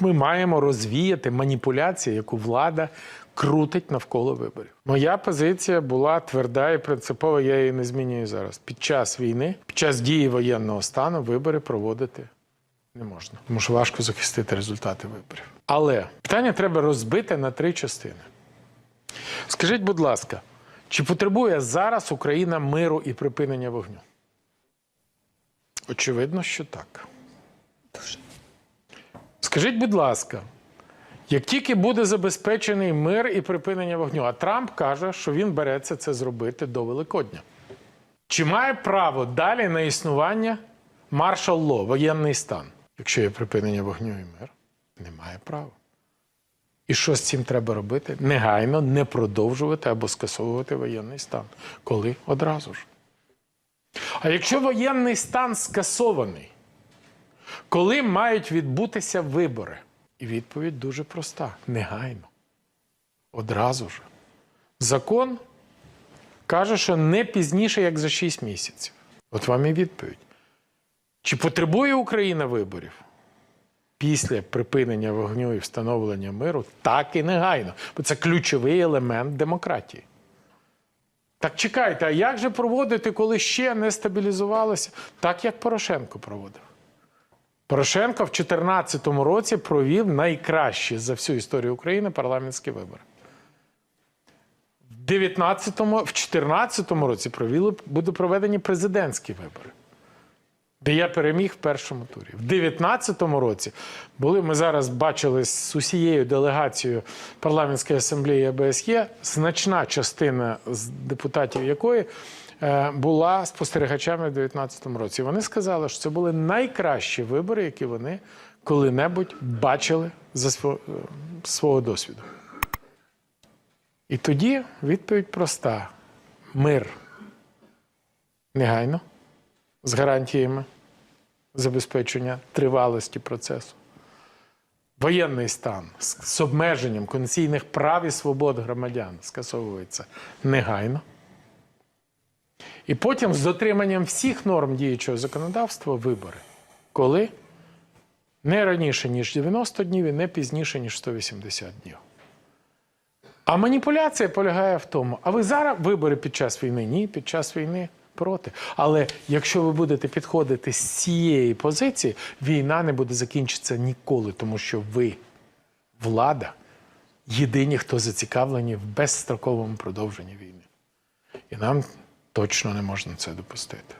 Ми маємо розвіяти маніпуляцію, яку влада крутить навколо виборів. Моя позиція була тверда і принципова, я її не змінюю зараз. Під час війни, під час дії воєнного стану вибори проводити не можна, тому що важко захистити результати виборів. Але питання треба розбити на три частини. Скажіть, будь ласка, чи потребує зараз Україна миру і припинення вогню? Очевидно, що так. Скажіть, будь ласка, як тільки буде забезпечений мир і припинення вогню, а Трамп каже, що він береться це зробити до Великодня. Чи має право далі на існування маршал ло, воєнний стан, якщо є припинення вогню і мир? Немає права. І що з цим треба робити? Негайно не продовжувати або скасовувати воєнний стан. Коли? Одразу ж. А якщо воєнний стан скасований, коли мають відбутися вибори? І відповідь дуже проста: негайно. Одразу ж. Закон каже, що не пізніше, як за 6 місяців. От вам і відповідь. Чи потребує Україна виборів? Після припинення вогню і встановлення миру так і негайно. Бо це ключовий елемент демократії. Так чекайте, а як же проводити, коли ще не стабілізувалося? Так як Порошенко проводив. Порошенко в 2014 році провів найкращі за всю історію України парламентські вибори. В 19-му, в 2014 році провели, будуть проведені президентські вибори, де я переміг в першому турі. В 2019 році були, ми зараз бачили з усією делегацією парламентської асамблеї АБСЄ, значна частина з депутатів якої була спостерігачами в 2019 році. Вони сказали, що це були найкращі вибори, які вони коли-небудь бачили за е, свого досвіду. І тоді відповідь проста: мир негайно, з гарантіями забезпечення тривалості процесу. Воєнний стан з обмеженням конституційних прав і свобод громадян скасовується негайно. І потім з дотриманням всіх норм діючого законодавства вибори. Коли? Не раніше, ніж 90 днів і не пізніше, ніж 180 днів. А маніпуляція полягає в тому, а ви зараз вибори під час війни? Ні, під час війни проти. Але якщо ви будете підходити з цієї позиції, війна не буде закінчитися ніколи, тому що ви, влада, єдині, хто зацікавлені в безстроковому продовженні війни. І нам точно не можна це допустити.